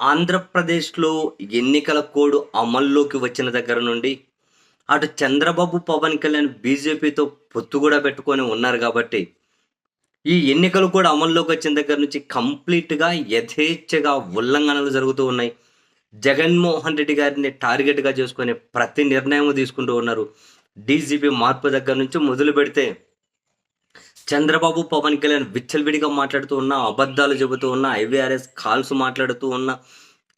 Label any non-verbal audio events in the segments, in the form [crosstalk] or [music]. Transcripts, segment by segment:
ఆంధ్రప్రదేశ్లో ఎన్నికల కోడ్ అమల్లోకి వచ్చిన దగ్గర నుండి అటు చంద్రబాబు పవన్ కళ్యాణ్ బీజేపీతో పొత్తు కూడా పెట్టుకొని ఉన్నారు కాబట్టి ఈ ఎన్నికలు కూడా అమల్లోకి వచ్చిన దగ్గర నుంచి కంప్లీట్గా యథేచ్ఛగా ఉల్లంఘనలు జరుగుతూ ఉన్నాయి. జగన్మోహన్ రెడ్డి గారిని టార్గెట్గా చేసుకొని ప్రతి నిర్ణయం తీసుకుంటూ ఉన్నారు. డీజీపీ మార్పు దగ్గర నుంచి మొదలు పెడితే చంద్రబాబు పవన్ కళ్యాణ్ విచ్చలవిడిగా మాట్లాడుతూ ఉన్నా అబద్ధాలు చెబుతూ ఉన్నా ఐవీఆర్ఎస్ కాల్స్ మాట్లాడుతూ ఉన్నా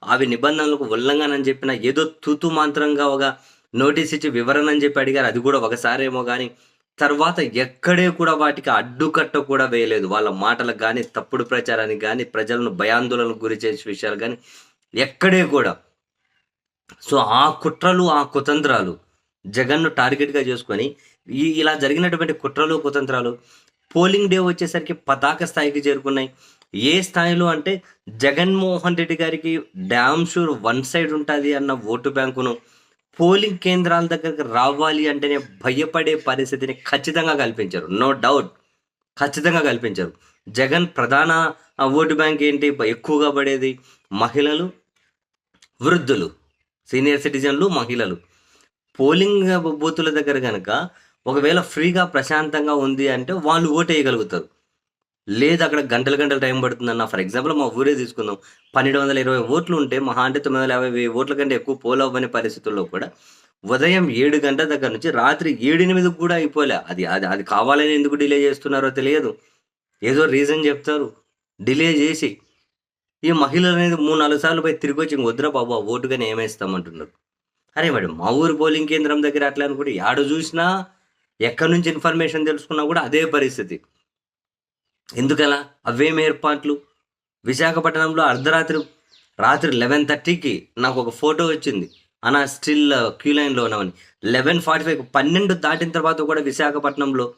అవి నిబంధనలకు ఉల్లంఘన అని చెప్పిన ఏదో తూతు మాత్రంగా ఒక నోటీస్ ఇచ్చి వివరణ అని చెప్పి అడిగారు. అది కూడా ఒకసారేమో కానీ తర్వాత ఎక్కడే కూడా వాటికి అడ్డుకట్ట కూడా వేయలేదు. వాళ్ళ మాటలకు కానీ తప్పుడు ప్రచారానికి కానీ ప్రజలను భయాందోళనకు గురి చేసే విషయాలు కానీ ఎక్కడే కూడా. సో ఆ కుట్రలు ఆ కుతంత్రాలు జగన్ను టార్గెట్గా చేసుకొని ఈ ఇలా జరిగినటువంటి కుట్రలు కుతంత్రాలు పోలింగ్ డే వచ్చేసరికి పతాక స్థాయికి చేరుకున్నాయి. ఏ స్థాయిలో అంటే జగన్మోహన్ రెడ్డి గారికి డ్యామ్ షూర్ వన్ సైడ్ ఉంటుంది అన్న ఓటు బ్యాంకును పోలింగ్ కేంద్రాల దగ్గరకు రావాలి అంటేనే భయపడే పరిస్థితిని ఖచ్చితంగా కల్పించారు. No doubt. ఖచ్చితంగా కల్పించారు. జగన్ ప్రధాన ఓటు బ్యాంక్ ఏంటి? ఎక్కువగా పడేది మహిళలు వృద్ధులు సీనియర్ సిటిజన్లు మహిళలు. పోలింగ్ బూతుల దగ్గర కనుక ఒకవేళ ఫ్రీగా ప్రశాంతంగా ఉంది అంటే వాళ్ళు ఓటు వేయగలుగుతారు లేదు అక్కడ గంటల గంటల టైం పడుతుందన్న ఫర్ ఎగ్జాంపుల్ మా ఊరే తీసుకుందాం. పన్నెండు వందల ఇరవై ఓట్లు ఉంటే మహా అంటే తొమ్మిది వందల యాభై ఓట్ల కంటే ఎక్కువ పోల్ అవ్వని పరిస్థితుల్లో కూడా ఉదయం ఏడు గంటల దగ్గర నుంచి రాత్రి ఏడెనిమిది కూడా అయిపోలే. అది అది అది కావాలని ఎందుకు డిలే చేస్తున్నారో తెలియదు. ఏదో రీజన్ చెప్తారు. డిలే చేసి ఈ మహిళలు అనేది మూడు నాలుగు సార్లు పోయి తిరిగి వచ్చి ఇంక వద్దురా బాబు ఓటుగానే ఏమేస్తామంటున్నారు. అరే మేడం మా ఊరు పోలింగ్ కేంద్రం దగ్గర అట్లా అనుకుంటే ఆడ చూసినా ఎక్కడి నుంచి ఇన్ఫర్మేషన్ తెలుసుకున్నా కూడా అదే పరిస్థితి. ఎందుకలా? అవేం ఏర్పాట్లు? విశాఖపట్నంలో అర్ధరాత్రి రాత్రి లెవెన్ థర్టీకి నాకు ఒక ఫోటో వచ్చింది. అనా స్టిల్ uh, క్యూ లైన్లో ఉన్నామని. లెవెన్ ఫార్టీ ఫైవ్ పన్నెండు దాటిన తర్వాత కూడా విశాఖపట్నంలో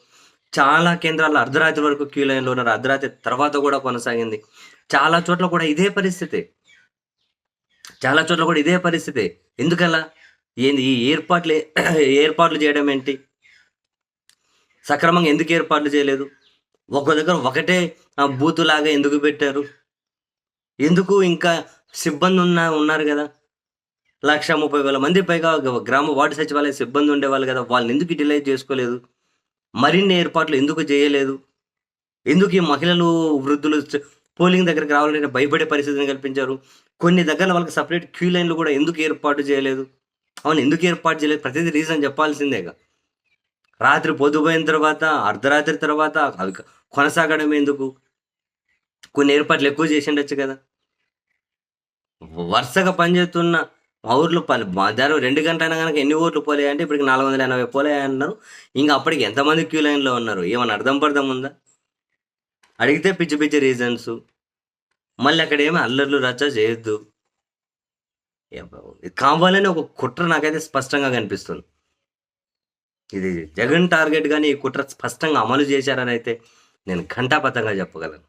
చాలా కేంద్రాల్లో అర్ధరాత్రి వరకు క్యూ లైన్లో ఉన్నారు. అర్ధరాత్రి తర్వాత కూడా కొనసాగింది. చాలా చోట్ల కూడా ఇదే పరిస్థితి. చాలా చోట్ల కూడా ఇదే పరిస్థితి. ఎందుకలా? ఏంది ఈ ఏర్పాట్లు [coughs] ఏర్పాట్లు చేయడం ఏంటి? సక్రమంగా ఎందుకు ఏర్పాట్లు చేయలేదు? ఒక దగ్గర ఒకటే బూతులాగా ఎందుకు పెట్టారు? ఎందుకు ఇంకా సిబ్బంది ఉన్న ఉన్నారు కదా? లక్ష ముప్పై వేల మంది పైగా గ్రామ వార్డు సచివాలయ సిబ్బంది ఉండేవాళ్ళు కదా వాళ్ళని ఎందుకు యూటిలైజ్ చేసుకోలేదు? మరిన్ని ఏర్పాట్లు ఎందుకు చేయలేదు? ఎందుకు ఈ మహిళలు వృద్ధులు పోలింగ్ దగ్గరికి రావాలంటే భయపడే పరిస్థితిని కల్పించారు? కొన్ని దగ్గర వాళ్ళకి సపరేట్ క్యూ లైన్లు కూడా ఎందుకు ఏర్పాటు చేయలేదు? అవును ఎందుకు ఏర్పాటు చేయలేదు? ప్రతిదీ రీజన్ చెప్పాల్సిందేగా. రాత్రి పొద్దుపోయిన తర్వాత అర్ధరాత్రి తర్వాత అవి కొనసాగడం ఎందుకు? కొన్ని ఏర్పాట్లు ఎక్కువ చేసి ఉండొచ్చు కదా. వరుసగా పనిచేస్తున్న మా ఊర్లో పని మధ్యాహ్నం రెండు గంటల కనుక ఎన్ని ఓట్లు పోలే అంటే ఇప్పటికి నాలుగు వందల ఎనభై పోలే అన్నారు. ఇంకా అప్పటికి ఎంతమంది క్యూ లైన్లో ఉన్నారు? ఏమన్నా అర్థం పడదాం ఉందా? అడిగితే పిచ్చి పిచ్చి రీజన్స్. మళ్ళీ అక్కడ ఏమి అల్లర్లు రచ్చ చేయొద్దు. కావాలని ఒక కుట్ర నాకైతే స్పష్టంగా కనిపిస్తుంది. ఇది జగన్ టార్గెట్ కానీ ఈ కుట్ర స్పష్టంగా అమలు చేశారని అయితే నేను ఘంటాపథంగా చెప్పగలను.